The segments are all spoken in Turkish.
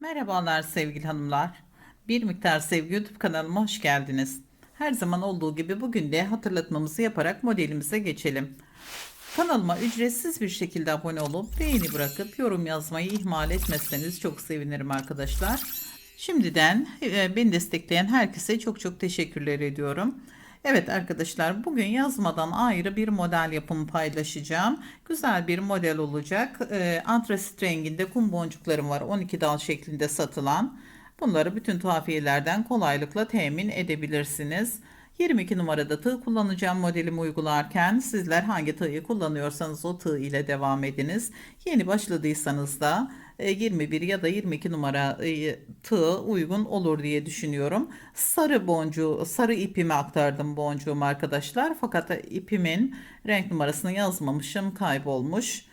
Merhabalar sevgili hanımlar. Bir miktar sevgi YouTube kanalıma hoş geldiniz. Her zaman olduğu gibi bugün de hatırlatmamızı yaparak modelimize geçelim. Kanalıma ücretsiz bir şekilde abone olup beğeni bırakıp yorum yazmayı ihmal etmezseniz çok sevinirim arkadaşlar. Şimdiden e, beni destekleyen herkese çok çok teşekkürler ediyorum. Evet arkadaşlar bugün yazmadan ayrı bir model yapımı paylaşacağım. Güzel bir model olacak. E, antrasit renginde kum boncuklarım var 12 dal şeklinde satılan. Bunları bütün tuhafiyelerden kolaylıkla temin edebilirsiniz. 22 numarada tığ kullanacağım modelimi uygularken sizler hangi tığı kullanıyorsanız o tığ ile devam ediniz. Yeni başladıysanız da e, 21 ya da 22 numara e, tığ uygun olur diye düşünüyorum. Sarı boncuğu, sarı ipimi aktardım boncuğum arkadaşlar. Fakat ipimin renk numarasını yazmamışım, kaybolmuş.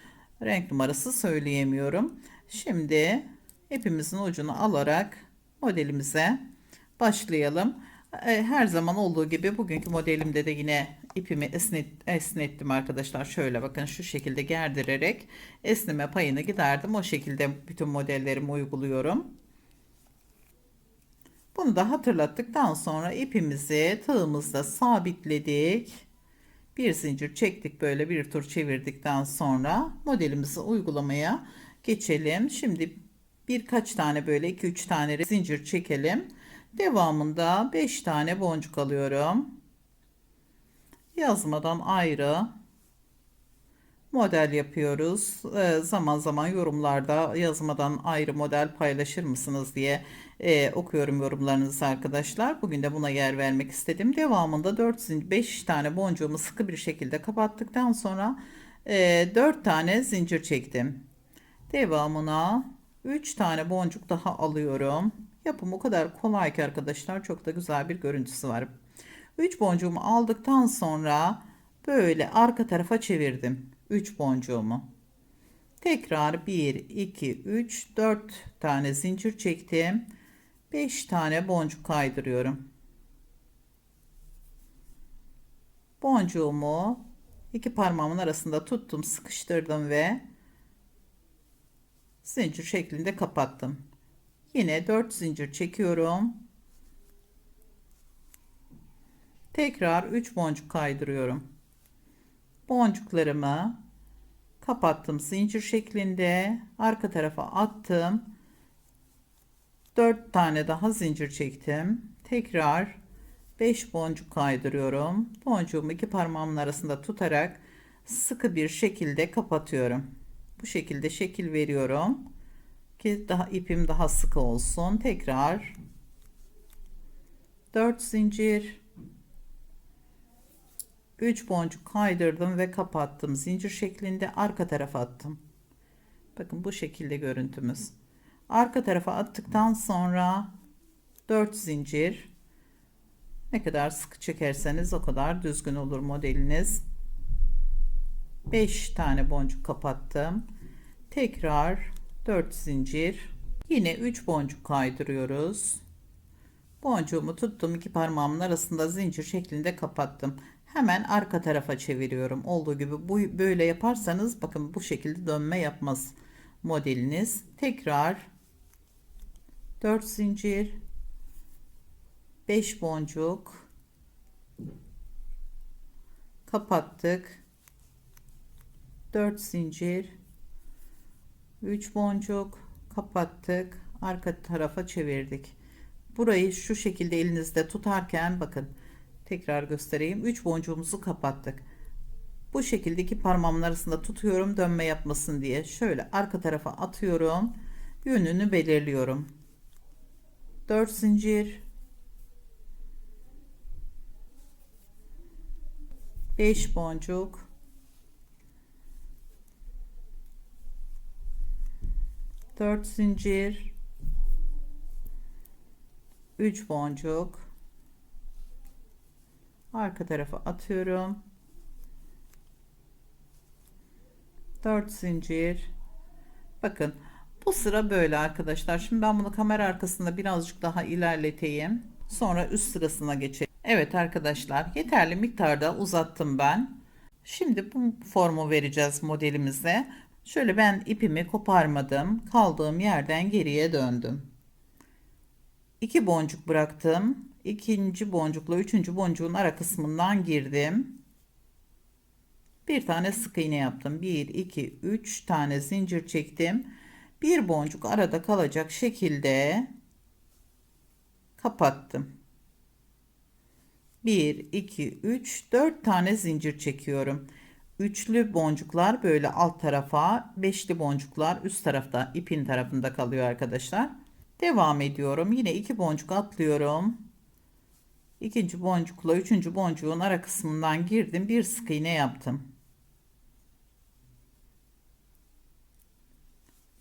Renk numarası söyleyemiyorum. Şimdi ipimizin ucunu alarak modelimize başlayalım. E, Her zaman olduğu gibi bugünkü modelimde de yine ipimi esnet, esnettim arkadaşlar. Şöyle bakın şu şekilde gerdirerek esneme payını giderdim. O şekilde bütün modellerimi uyguluyorum. Bunu da hatırlattıktan sonra ipimizi tığımızda sabitledik. Bir zincir çektik böyle bir tur çevirdikten sonra modelimizi uygulamaya geçelim. Şimdi birkaç tane böyle 2-3 tane zincir çekelim. Devamında 5 tane boncuk alıyorum. Yazmadan ayrı model yapıyoruz. Ee, zaman zaman yorumlarda yazmadan ayrı model paylaşır mısınız diye e, okuyorum yorumlarınızı arkadaşlar. Bugün de buna yer vermek istedim. Devamında 4 5 tane boncuğumu sıkı bir şekilde kapattıktan sonra e, 4 tane zincir çektim. Devamına 3 tane boncuk daha alıyorum. Yapım o kadar kolay ki arkadaşlar çok da güzel bir görüntüsü var. 3 boncuğumu aldıktan sonra böyle arka tarafa çevirdim. 3 boncuğumu. Tekrar 1, 2, 3, 4 tane zincir çektim. 5 tane boncuk kaydırıyorum. Boncuğumu iki parmağımın arasında tuttum, sıkıştırdım ve zincir şeklinde kapattım. Yine 4 zincir çekiyorum. Tekrar 3 boncuk kaydırıyorum. Boncuklarımı kapattım zincir şeklinde. Arka tarafa attım. 4 tane daha zincir çektim. Tekrar 5 boncuk kaydırıyorum. Boncuğumu iki parmağımın arasında tutarak sıkı bir şekilde kapatıyorum. Bu şekilde şekil veriyorum ki daha ipim daha sıkı olsun. Tekrar 4 zincir 3 boncuk kaydırdım ve kapattım. Zincir şeklinde arka tarafa attım. Bakın bu şekilde görüntümüz. Arka tarafa attıktan sonra 4 zincir ne kadar sıkı çekerseniz o kadar düzgün olur modeliniz. 5 tane boncuk kapattım. Tekrar 4 zincir. Yine 3 boncuk kaydırıyoruz. Boncuğumu tuttum iki parmağımın arasında zincir şeklinde kapattım. Hemen arka tarafa çeviriyorum. Olduğu gibi bu böyle yaparsanız bakın bu şekilde dönme yapmaz modeliniz. Tekrar 4 zincir 5 boncuk kapattık. 4 zincir 3 boncuk kapattık. Arka tarafa çevirdik. Burayı şu şekilde elinizde tutarken bakın tekrar göstereyim. 3 boncuğumuzu kapattık. Bu şekilde iki parmağımın arasında tutuyorum dönme yapmasın diye. Şöyle arka tarafa atıyorum. Yönünü belirliyorum. 4 zincir 5 boncuk 4 zincir. 3 boncuk. Arka tarafa atıyorum. 4 zincir. Bakın bu sıra böyle arkadaşlar. Şimdi ben bunu kamera arkasında birazcık daha ilerleteyim. Sonra üst sırasına geçelim. Evet arkadaşlar yeterli miktarda uzattım ben. Şimdi bu formu vereceğiz modelimize Şöyle ben ipimi koparmadım. Kaldığım yerden geriye döndüm. İki boncuk bıraktım. İkinci boncukla üçüncü boncuğun ara kısmından girdim. Bir tane sık iğne yaptım. 1, 2, 3 tane zincir çektim. Bir boncuk arada kalacak şekilde kapattım. 1, 2, 3, 4 tane zincir çekiyorum. Üçlü boncuklar böyle alt tarafa, beşli boncuklar üst tarafta ipin tarafında kalıyor arkadaşlar. Devam ediyorum. Yine iki boncuk atlıyorum. İkinci boncukla üçüncü boncuğun ara kısmından girdim. Bir sık iğne yaptım.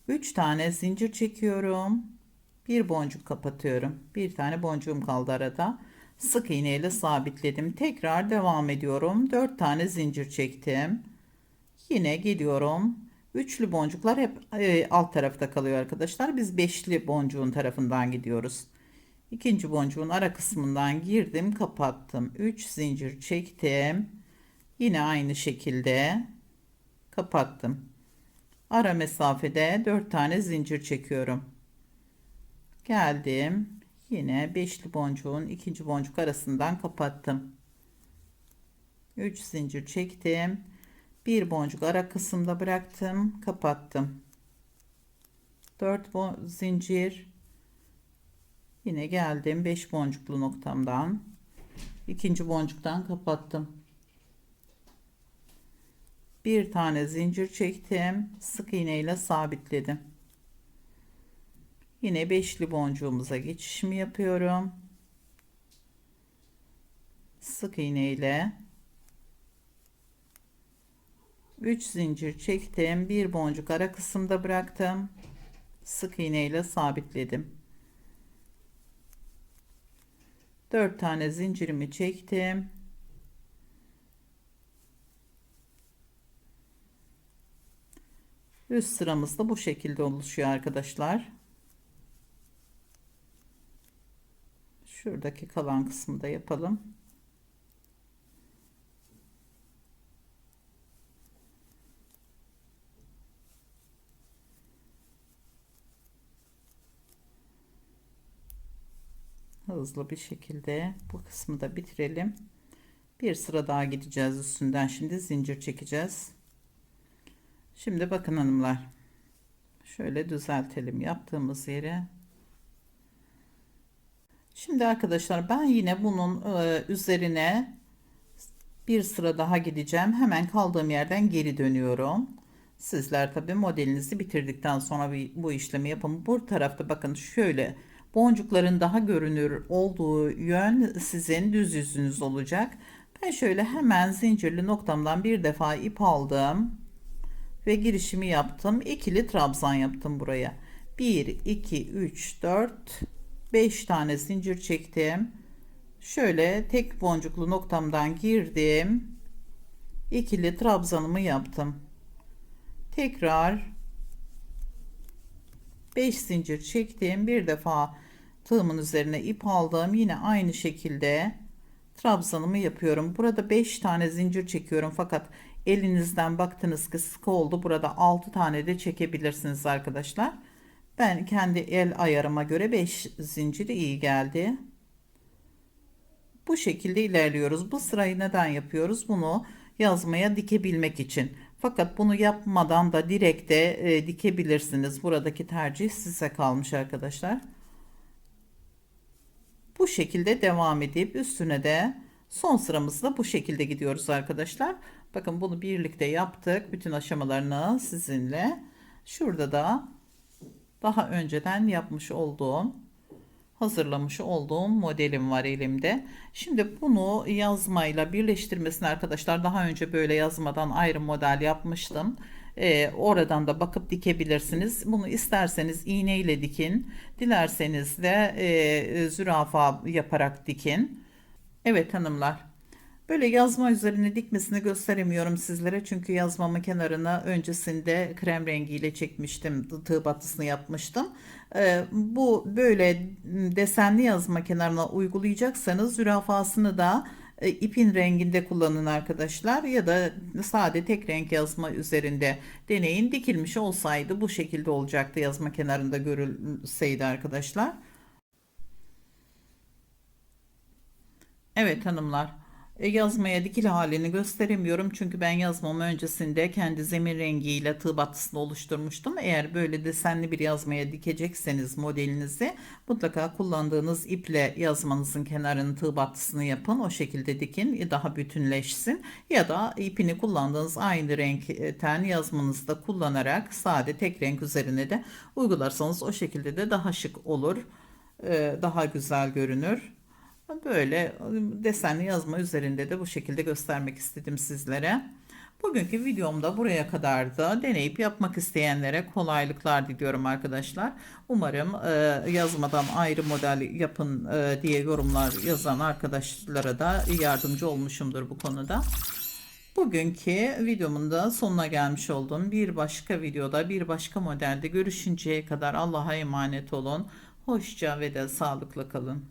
3 tane zincir çekiyorum. Bir boncuk kapatıyorum. Bir tane boncuğum kaldı arada. Sık iğne ile sabitledim. Tekrar devam ediyorum. 4 tane zincir çektim. Yine geliyorum. Üçlü boncuklar hep e, alt tarafta kalıyor arkadaşlar. Biz beşli boncuğun tarafından gidiyoruz. İkinci boncuğun ara kısmından girdim, kapattım. 3 zincir çektim. Yine aynı şekilde kapattım. Ara mesafede 4 tane zincir çekiyorum. Geldim. Yine beşli boncuğun ikinci boncuk arasından kapattım. 3 zincir çektim. Bir boncuk ara kısımda bıraktım, kapattım. 4 zincir. Yine geldim 5 boncuklu noktamdan. ikinci boncuktan kapattım. Bir tane zincir çektim. Sık iğne ile sabitledim. Yine beşli boncuğumuza geçişimi yapıyorum. Sık iğne ile 3 zincir çektim. Bir boncuk ara kısımda bıraktım. Sık iğne ile sabitledim. 4 tane zincirimi çektim. Üst sıramız da bu şekilde oluşuyor arkadaşlar. Şuradaki kalan kısmı da yapalım. Hızlı bir şekilde bu kısmı da bitirelim. Bir sıra daha gideceğiz üstünden. Şimdi zincir çekeceğiz. Şimdi bakın hanımlar. Şöyle düzeltelim yaptığımız yere. Şimdi arkadaşlar ben yine bunun e, üzerine bir sıra daha gideceğim. Hemen kaldığım yerden geri dönüyorum. Sizler tabi modelinizi bitirdikten sonra bu işlemi yapın. Bu tarafta bakın şöyle boncukların daha görünür olduğu yön sizin düz yüzünüz olacak. Ben şöyle hemen zincirli noktamdan bir defa ip aldım ve girişimi yaptım. İkili trabzan yaptım buraya. 1 2 3 4 5 tane zincir çektim. Şöyle tek boncuklu noktamdan girdim. İkili trabzanımı yaptım. Tekrar 5 zincir çektim. Bir defa tığımın üzerine ip aldım. Yine aynı şekilde trabzanımı yapıyorum. Burada 5 tane zincir çekiyorum fakat elinizden baktınız ki sıkı oldu. Burada 6 tane de çekebilirsiniz arkadaşlar. Ben kendi el ayarıma göre 5 zinciri iyi geldi. Bu şekilde ilerliyoruz. Bu sırayı neden yapıyoruz? Bunu yazmaya dikebilmek için. Fakat bunu yapmadan da direkt de e, dikebilirsiniz. Buradaki tercih size kalmış arkadaşlar. Bu şekilde devam edip üstüne de son sıramızda bu şekilde gidiyoruz arkadaşlar. Bakın bunu birlikte yaptık. Bütün aşamalarını sizinle. Şurada da daha önceden yapmış olduğum hazırlamış olduğum modelim var elimde. Şimdi bunu yazmayla birleştirmesini arkadaşlar daha önce böyle yazmadan ayrı model yapmıştım. Ee, oradan da bakıp dikebilirsiniz. Bunu isterseniz iğne ile dikin. Dilerseniz de e, zürafa yaparak dikin. Evet hanımlar Böyle yazma üzerine dikmesini gösteremiyorum sizlere. Çünkü yazmamın kenarına öncesinde krem rengiyle çekmiştim. Tığ batısını yapmıştım. Ee, bu böyle desenli yazma kenarına uygulayacaksanız zürafasını da e, ipin renginde kullanın arkadaşlar ya da sade tek renk yazma üzerinde deneyin. Dikilmiş olsaydı bu şekilde olacaktı yazma kenarında görülseydi arkadaşlar. Evet hanımlar. E, yazmaya dikili halini gösteremiyorum çünkü ben yazmam öncesinde kendi zemin rengiyle tığ battısını oluşturmuştum. Eğer böyle desenli bir yazmaya dikecekseniz modelinizi mutlaka kullandığınız iple yazmanızın kenarının tığ battısını yapın. O şekilde dikin e, daha bütünleşsin. Ya da ipini kullandığınız aynı renkten yazmanızda kullanarak sade tek renk üzerine de uygularsanız o şekilde de daha şık olur. E, Daha güzel görünür. Böyle desenli yazma üzerinde de bu şekilde göstermek istedim sizlere. Bugünkü videomda buraya kadar da deneyip yapmak isteyenlere kolaylıklar diliyorum arkadaşlar. Umarım e, yazmadan ayrı model yapın e, diye yorumlar yazan arkadaşlara da yardımcı olmuşumdur bu konuda. Bugünkü videomun da sonuna gelmiş oldum. Bir başka videoda bir başka modelde görüşünceye kadar Allah'a emanet olun. Hoşça ve de sağlıkla kalın.